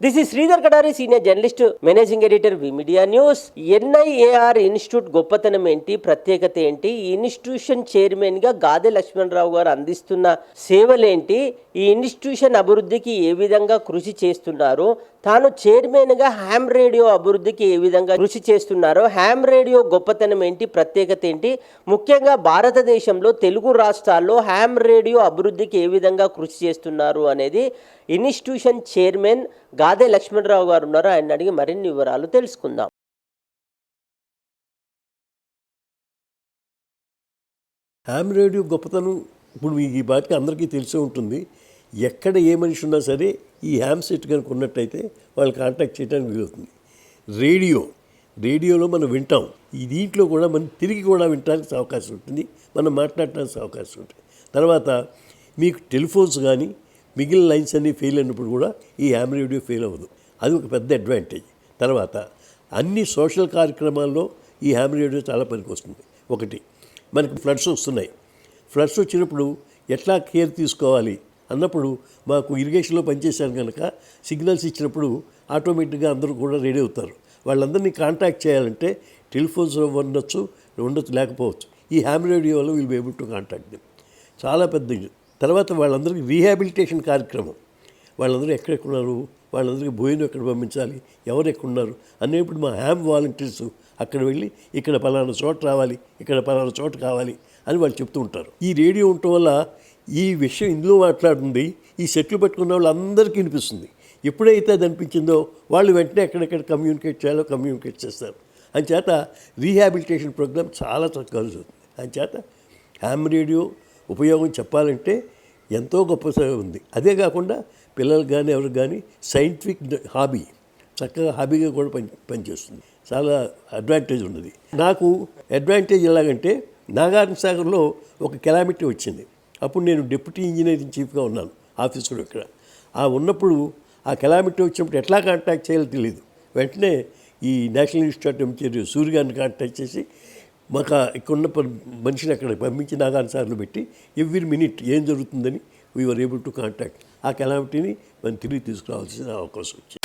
This is Sridhar Kadari senior journalist managing editor V media news NIAR institute గొప్పతనం ఏంటి? ప్రత్యేకత ఏంటి? ఈ ఇన్స్టిట్యూషన్ చైర్మన్గా గాదె లక్ష్మణరావు గారు అందిస్తున్న సేవలేంటి? ఈ ఇన్స్టిట్యూషన్ అభివృద్ధికి ఏ విధంగా కృషి చేస్తున్నారు? తాను చైర్మన్గా హ్యామ్ రేడియో అభివృద్ధికి ఏ విధంగా కృషి చేస్తున్నారో హ్యామ్ రేడియో గొప్పతనం ఏంటి? ప్రత్యేకత ఏంటి? ముఖ్యంగా భారతదేశంలో తెలుగు రాష్ట్రాల్లో హ్యామ్ రేడియో అభివృద్ధికి ఏ విధంగా కృషి చేస్తున్నారు అనేది ఇన్స్టిట్యూషన్ చైర్మన్ గాదే లక్ష్మణరావు గారు ఉన్నారు ఆయన అడిగి మరిన్ని వివరాలు తెలుసుకుందాం. హ్యామ్ రేడియో గొప్పతనం ఇప్పుడు మీకు ఈ బాటికి అందరికీ తెలిసే ఉంటుంది. ఎక్కడ ఏ మనిషి ఉన్నా సరే ఈ హ్యామ్ సెట్ కనుక ఉన్నట్టయితే వాళ్ళు కాంటాక్ట్ చేయడానికి వీలవుతుంది. రేడియో రేడియోలో మనం వింటాం. ఈ దీంట్లో కూడా మనం తిరిగి కూడా వినడానికి అవకాశం ఉంటుంది. మనం మాట్లాడటానికి అవకాశం ఉంటుంది. తర్వాత మీకు టెలిఫోన్స్ కానీ మిగిలిన లైన్స్ అన్నీ ఫెయిల్ అయినప్పుడు కూడా ఈ హ్యామ్ రేడియో ఫెయిల్ అవ్వదు. అది ఒక పెద్ద అడ్వాంటేజ్ తర్వాత అన్ని సోషల్ కార్యక్రమాల్లో ఈ హ్యామ్ రేడియో చాలా పనికి వస్తుంది. ఒకటి మనకి ఫ్లడ్స్ వస్తున్నాయి. ఫ్లడ్స్ వచ్చినప్పుడు ఎట్లా కేర్ తీసుకోవాలి అన్నప్పుడు మాకు ఇరిగేషన్లో పనిచేశాను కనుక సిగ్నల్స్ ఇచ్చినప్పుడు ఆటోమేటిక్గా అందరూ కూడా రెడీ అవుతారు. వాళ్ళందరినీ కాంటాక్ట్ చేయాలంటే టెలిఫోన్స్ ఉండొచ్చు ఉండొచ్చు లేకపోవచ్చు. ఈ హ్యామ్ రేడియో వల్ల వీళ్ళు బి ఏబుల్ టు కాంటాక్ట్ చాలా పెద్ద తర్వాత వాళ్ళందరికీ రీహాబిలిటేషన్ కార్యక్రమం. వాళ్ళందరూ ఎక్కడెక్కడున్నారు? వాళ్ళందరికీ భోజనం ఎక్కడ పంపించాలి? ఎవరు ఎక్కడున్నారు? అనేప్పుడు మా హ్యామ్ వాలంటీర్స్ అక్కడ వెళ్ళి ఇక్కడ పలానా చోట రావాలి ఇక్కడ పలానా చోట కావాలి అని వాళ్ళు చెప్తూ ఉంటారు. ఈ రేడియో ఉండటం వల్ల ఈ విషయం ఇందులో మాట్లాడుతుంది. ఈ సెట్లు పెట్టుకున్న వాళ్ళందరికీ వినిపిస్తుంది. ఎప్పుడైతే అది అనిపించిందో వాళ్ళు వెంటనే ఎక్కడెక్కడ కమ్యూనికేట్ చేయాలో కమ్యూనికేట్ చేస్తారు. అంచేత రీహాబిలిటేషన్ ప్రోగ్రామ్ చాలా చక్కగా జరుగుతుంది. అంచేత హ్యామ్ రేడియో ఉపయోగం చెప్పాలంటే ఎంతో గొప్ప ఉంది. అదే కాకుండా పిల్లలకు కానీ ఎవరికి కానీ సైంటిఫిక్ హాబీ చక్కగా హాబీగా కూడా పని పనిచేస్తుంది. చాలా అడ్వాంటేజ్ ఉన్నది. నాకు అడ్వాంటేజ్ ఎలాగంటే నాగార్జున సాగర్లో ఒక కెలామిటీ వచ్చింది. అప్పుడు నేను డిప్యూటీ ఇంజనీరింగ్ చీఫ్గా ఉన్నాను ఆఫీసులో ఇక్కడ. ఆ ఉన్నప్పుడు ఆ కెలామిటీ వచ్చినప్పుడు ఎట్లా కాంటాక్ట్ చేయాలో తెలియదు వెంటనే ఈ నేషనల్ ఇన్స్టిట్యూట్ ఆఫ్ సూర్య గారిని కాంటాక్ట్ చేసి మాకు ఇక్కడున్న ప- మనిషిని అక్కడ పంపించి నాగాన్సార్లు పెట్టి ఎవ్రీ మినిట్ ఏం జరుగుతుందని వీఆర్ ఏబుల్ టు కాంటాక్ట్ ఆ కెలామిటీని మనం తిరిగి తీసుకురావాల్సిన అవకాశం వచ్చింది.